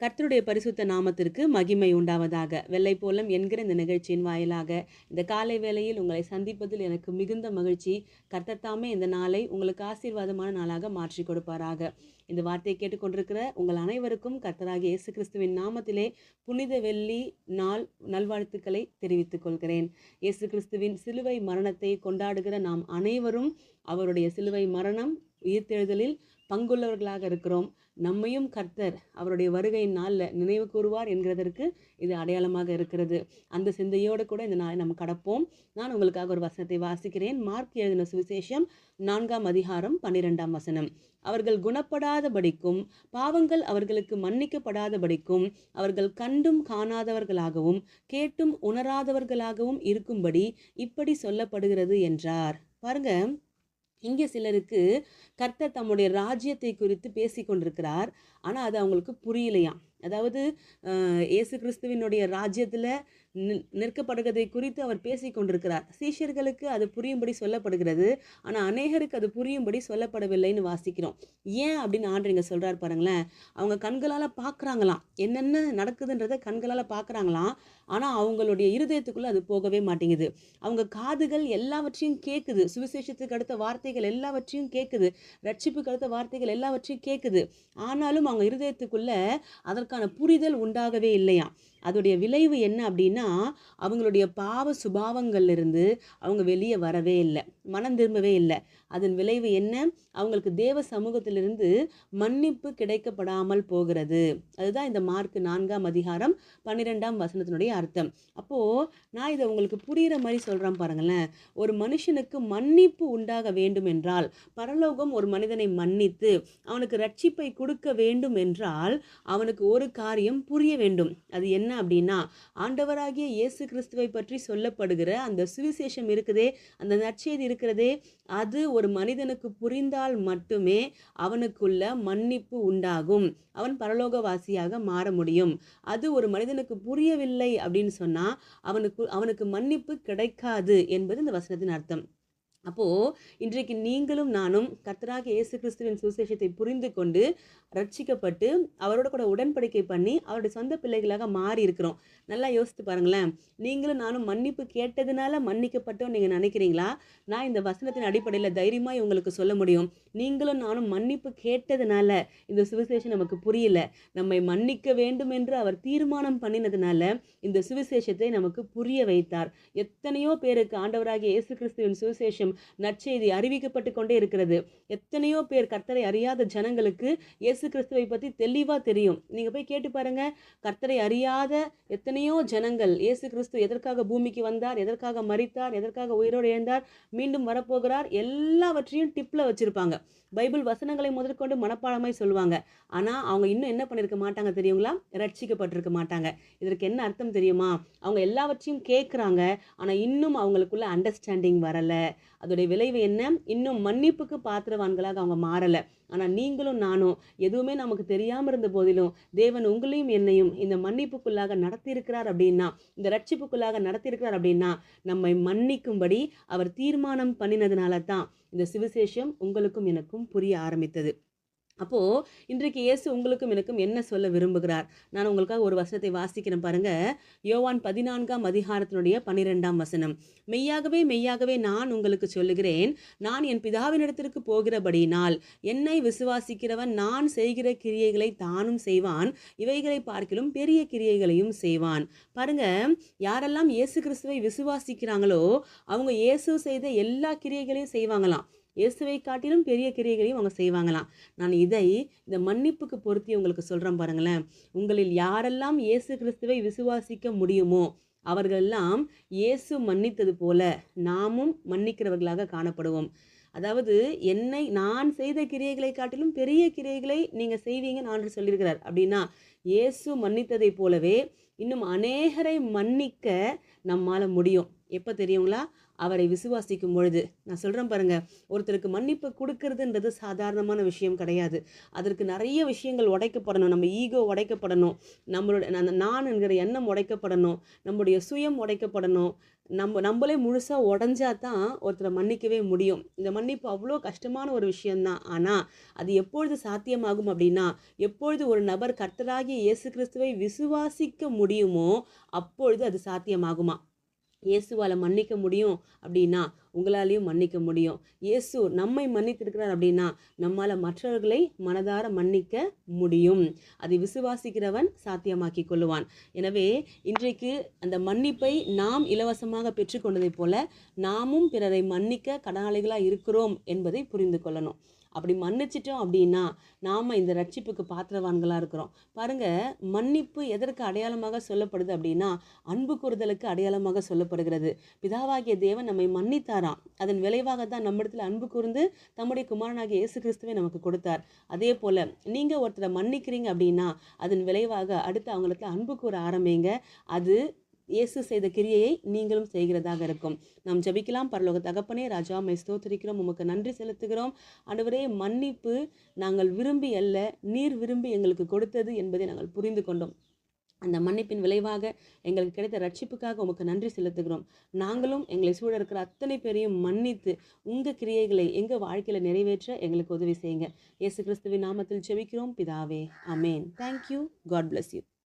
கர்த்தருடைய பரிசுத்த நாமத்திற்கு மகிமை உண்டாவதாக. வெள்ளை போலம் என்கிற இந்த நிகழ்ச்சியின் வாயிலாக இந்த காலை வேளையில் உங்களை சந்திப்பதில் எனக்கு மிகுந்த மகிழ்ச்சி. கர்த்தர் தாமே இந்த நாளை உங்களுக்கு ஆசீர்வாதமான நாளாக மாற்றி கொடுப்பாராக. இந்த வார்த்தையை கேட்டுக்கொண்டிருக்கிற உங்கள் அனைவருக்கும் கர்த்தராக இயேசு கிறிஸ்துவின் நாமத்திலே புனித வெள்ளி நாள் நல்வாழ்த்துக்களை தெரிவித்துக் கொள்கிறேன். இயேசு கிறிஸ்துவின் சிலுவை மரணத்தை கொண்டாடுகிற நாம் அனைவரும் அவருடைய சிலுவை மரணம் உயிர்த்தெழுதலில் பங்குள்ளவர்களாக இருக்கிறோம். நம்மையும் கர்த்தர் அவருடைய வருகையின் நாளில் நினைவு கூறுவார் என்கிறதற்கு இது அடையாளமாக இருக்கிறது. அந்த சிந்தையோடு கூட இந்த நாளை நம்ம கடப்போம். நான் உங்களுக்காக ஒரு வசனத்தை வாசிக்கிறேன். மார்க் எழுதின சுவிசேஷம் நான்காம் அதிகாரம் பன்னிரெண்டாம் வசனம். அவர்கள் குணப்படாதபடிக்கும் பாவங்கள் அவர்களுக்கு மன்னிக்கப்படாதபடிக்கும் அவர்கள் கண்டும் காணாதவர்களாகவும் கேட்டும் உணராதவர்களாகவும் இருக்கும்படி இப்படி சொல்லப்படுகிறது என்றார். பாருங்க இங்கே சிலருக்கு கர்த்தர் தம்முடைய ராஜ்யத்தை குறித்து பேசி கொண்டிருக்கிறார் ஆனால் அது அவங்களுக்கு புரியலையாம். அதாவது இயேசு கிறிஸ்துவினுடைய ராஜ்யத்தில் நிற்கப்படுகிறதை குறித்து அவர் பேசி கொண்டிருக்கிறார். சீஷர்களுக்கு அது புரியும்படி சொல்லப்படுகிறது. ஆனால் அநேகருக்கு அது புரியும்படி சொல்லப்படவில்லைன்னு வாசிக்கிறோம். ஏன் அப்படின்னு ஆண்டு இங்கே சொல்கிறார் பாருங்களேன். அவங்க கண்களால் பார்க்குறாங்களாம் என்னென்ன நடக்குதுன்றதை கண்களால் பார்க்குறாங்களாம் ஆனால் அவங்களுடைய இருதயத்துக்குள்ளே அது போகவே மாட்டேங்குது. அவங்க காதுகள் எல்லாவற்றையும் கேட்குது சுவிசேஷத்துக்கு அடுத்த வார்த்தைகள் எல்லாவற்றையும் கேட்குது ரட்சிப்புக்கு அடுத்த வார்த்தைகள் எல்லாவற்றையும் கேட்குது ஆனாலும் அவங்க இருதயத்துக்குள்ளே அதற்கு அதற்கான புரிதல் உண்டாகவே இல்லையா அதோடைய விளைவு என்ன அப்படின்னா அவங்களுடைய பாவ சுபாவங்கள்லேருந்து அவங்க வெளியே வரவே இல்லை மனம் திரும்பவே இல்லை. அதன் விளைவு என்ன? அவங்களுக்கு தேவ சமூகத்திலிருந்து மன்னிப்பு கிடைக்கப்படாமல் போகிறது. அதுதான் இந்த மார்க் நான்காம் அதிகாரம் பன்னிரெண்டாம் வசனத்தினுடைய அர்த்தம். அப்போது நான் இதை உங்களுக்கு புரிகிற மாதிரி சொல்கிறேன் பாருங்களேன். ஒரு மனுஷனுக்கு மன்னிப்பு உண்டாக வேண்டும் என்றால் பரலோகம் ஒரு மனிதனை மன்னித்து அவனுக்கு ரட்சிப்பை கொடுக்க வேண்டும் என்றால் அவனுக்கு ஒரு காரியம் புரிய வேண்டும். அது என்ன? அப்படின்னா ஆண்டவராகிய இயேசு கிறிஸ்துவை பற்றி சொல்லப்படுகிற அந்த சுவிசேஷம் இருக்குதே அந்த நற்செய்தி இருக்கிறதே அது ஒரு மனிதனுக்கு புரிந்தால் மட்டுமே அவனுக்குள்ள மன்னிப்பு உண்டாகும். அவன் பரலோகவாசியாக மாற முடியும். அது ஒரு மனிதனுக்கு புரியவில்லை அப்படின்னு சொன்னா அவனுக்கு அவனுக்கு மன்னிப்பு கிடைக்காது என்பது இந்த வசனத்தின் அர்த்தம். அப்போது இன்றைக்கு நீங்களும் நானும் கர்த்தராக இயேசு கிறிஸ்துவின் சுவிசேஷத்தை புரிந்து கொண்டு ரட்சிக்கப்பட்டு அவரோட கூட உடன்படிக்கை பண்ணி அவருடைய சொந்த பிள்ளைகளாக மாறி இருக்கிறோம் நல்லா யோசித்து பாருங்களேன். நீங்களும் நானும் மன்னிப்பு கேட்டதுனால மன்னிக்கப்பட்டோம் நீங்கள் நினைக்கிறீங்களா? நான் இந்த வசனத்தின் அடிப்படையில் தைரியமாக உங்களுக்கு சொல்ல முடியும். நீங்களும் நானும் மன்னிப்பு கேட்டதுனால இந்த சுவிசேஷம் நமக்கு புரியல. நம்மை மன்னிக்க வேண்டும் என்று அவர் தீர்மானம் பண்ணினதுனால இந்த சுவிசேஷத்தை நமக்கு புரிய வைத்தார். எத்தனையோ பேருக்கு ஆண்டவராகிய இயேசு கிறிஸ்துவின் சுவிசேஷம் நற்செய்தி அறிவிக்கப்பட்டு கொண்டே இருக்கிறது. எத்தனையோ பேர் கர்த்தரை அறியாத ஜனங்களுக்கு இயேசு கிறிஸ்துவை பற்றி தெளிவாக தெரியும். நீங்கள் போய் கேட்டு பாருங்க. கர்த்தரை அறியாத எத்தனையோ ஜனங்கள் இயேசு கிறிஸ்து எதற்காக பூமிக்கு வந்தார் எதற்காக மறித்தார் எதற்காக உயிரோடு எழுந்தார் மீண்டும் வரப்போகிறார் எல்லாவற்றையும் டிப்பில் வச்சுருப்பாங்க. பைபிள் வசனங்களை முதற்கொண்டு மனப்பாடமாய் சொல்லுவாங்க. ஆனால் அவங்க இன்னும் என்ன பண்ணியிருக்க மாட்டாங்க தெரியுங்களா? ரட்சிக்கப்பட்டிருக்க மாட்டாங்க. இதற்கு என்ன அர்த்தம் தெரியுமா? அவங்க எல்லாவற்றையும் கேட்குறாங்க ஆனால் இன்னும் அவங்களுக்குள்ள அண்டர்ஸ்டாண்டிங் வரலை. அதோடைய விளைவு என்ன? இன்னும் மன்னிப்புக்கு பாத்திரவான்களாக அவங்க மாறலை. ஆனால் நீங்களும் நானும் எதுவுமே நமக்கு தெரியாமல் இருந்த போதிலும் தேவன் உங்களையும் என்னையும் இந்த மன்னிப்புக்குள்ளாக நடத்தியிருக்கிறார் அப்படின்னா இந்த ரட்சிப்புக்குள்ளாக நடத்தியிருக்கிறார் அப்படின்னா நம்மை மன்னிக்கும்படி அவர் தீர்மானம் பண்ணினதுனால தான் இந்த சிவசேஷம் உங்களுக்கும் எனக்கும் புரிய ஆரம்பித்தது. அப்போது இன்றைக்கு இயேசு உங்களுக்கும் எனக்கும் என்ன சொல்ல விரும்புகிறார்? நான் உங்களுக்காக ஒரு வசனத்தை வாசிக்கிறேன் பாருங்க. யோவான் பதினான்காம் அதிகாரத்தினுடைய பன்னிரெண்டாம் வசனம். மெய்யாகவே மெய்யாகவே நான் உங்களுக்கு சொல்லுகிறேன். நான் என் பிதாவினிடத்திற்கு போகிறபடியினால் என்னை விசுவாசிக்கிறவன் நான் செய்கிற கிரியைகளை தானும் செய்வான். இவைகளை பார்க்கிலும் பெரிய கிரியைகளையும் செய்வான். பாருங்க யாரெல்லாம் இயேசு கிறிஸ்துவை விசுவாசிக்கிறாங்களோ அவங்க இயேசு செய்த எல்லா கிரியைகளையும் செய்வாங்களாம். இயேசுவை காட்டிலும் பெரிய கிரியைகளையும் அவங்க செய்வாங்களாம். நான் இதை இந்த மன்னிப்புக்கு பொருத்தி உங்களுக்கு சொல்கிறேன் பாருங்களேன். உங்களில் யாரெல்லாம் இயேசு கிறிஸ்துவை விசுவாசிக்க முடியுமோ அவர்களெல்லாம் இயேசு மன்னித்தது போல நாமும் மன்னிக்கிறவர்களாக காணப்படுவோம். அதாவது என்னை நான் செய்த கிரியைகளை காட்டிலும் பெரிய கிரியைகளை நீங்கள் செய்வீங்கன்னு ஆண்டு சொல்லியிருக்கிறார். அப்படின்னா இயேசு மன்னித்ததைப் போலவே இன்னும் அநேகரை மன்னிக்க நம்மால் முடியும். எப்போ தெரியுங்களா? அவரை விசுவாசிக்கும் பொழுது. நான் சொல்கிறேன் பாருங்கள் ஒருத்தருக்கு மன்னிப்பு கொடுக்கறதுன்றது சாதாரணமான விஷயம் கிடையாது. அதற்கு நிறைய விஷயங்கள் உடைக்கப்படணும். நம்ம ஈகோ உடைக்கப்படணும். நம்மளோட நான் என்கிற எண்ணம் உடைக்கப்படணும். நம்முடைய சுயம் உடைக்கப்படணும். நம்ம நம்மளே முழுசாக உடஞ்சா தான் ஒருத்தரை மன்னிக்கவே முடியும். இந்த மன்னிப்பு அவ்வளோ கஷ்டமான ஒரு விஷயந்தான் ஆனால் அது எப்பொழுது சாத்தியமாகும் அப்படின்னா எப்பொழுது ஒரு நபர் கர்த்தராகிய இயேசு கிறிஸ்துவை விசுவாசிக்க முடியுமோ அப்பொழுது அது சாத்தியமாகுமா? இயேசுவால் மன்னிக்க முடியும் அப்படின்னா உங்களாலையும் மன்னிக்க முடியும். இயேசு நம்மை மன்னித்திருக்கிறார் அப்படின்னா நம்மால் மற்றவர்களை மனதார மன்னிக்க முடியும். அதை விசுவாசிக்கிறவன் சாத்தியமாக்கி கொள்ளுவான். எனவே இன்றைக்கு அந்த மன்னிப்பை நாம் இலவசமாக பெற்றுக்கொண்டதைப் போல நாமும் பிறரை மன்னிக்க கடனாளிகளாக இருக்கிறோம் என்பதை புரிந்து கொள்ளணும். அப்படி மன்னிச்சிட்டோம் அப்படின்னா நாம் இந்த ரட்சிப்புக்கு பாத்திரவான்களாக இருக்கிறோம். பாருங்கள் மன்னிப்பு எதற்கு அடையாளமாக சொல்லப்படுது அப்படின்னா அன்பு கூறுதலுக்கு அடையாளமாக சொல்லப்படுகிறது. பிதாவாகிய தேவன் நம்மை மன்னித்தாராம். அதன் விளைவாக தான் நம்மிடத்தில் அன்பு கூர்ந்து தம்முடைய குமாரனாகிய இயேசு கிறிஸ்துவை நமக்கு கொடுத்தார். அதே போல் நீங்கள் ஒருத்தரை மன்னிக்கிறீங்க அப்படின்னா அதன் விளைவாக அடுத்து அவங்களுக்கு அன்பு கூற ஆரம்பிங்க. அது இயேசு செய்த கிரியையை நீங்களும் செய்கிறதாக இருக்கும். நாம் ஜெபிக்கலாம். பரலோக தகப்பனே ராஜா மை ஸ்தோத்திரிக்கிறோம். உமக்கு நன்றி செலுத்துகிறோம். அனைவரே மன்னிப்பு நாங்கள் விரும்பி அல்ல நீர் விரும்பி எங்களுக்கு கொடுத்தது என்பதை நாங்கள் புரிந்து கொண்டோம். அந்த மன்னிப்பின் விளைவாக எங்களுக்கு கிடைத்த ரட்சிப்புக்காக உமக்கு நன்றி செலுத்துகிறோம். நாங்களும் எங்களை சூழ இருக்கிற அத்தனை பேரையும் மன்னித்து உங்கள் கிரியைகளை எங்கள் வாழ்க்கையில் நிறைவேற்ற எங்களுக்கு உதவி செய்யுங்க. இயேசு கிறிஸ்துவின் நாமத்தில் ஜெபிக்கிறோம். பிதாவே amen thank you god bless you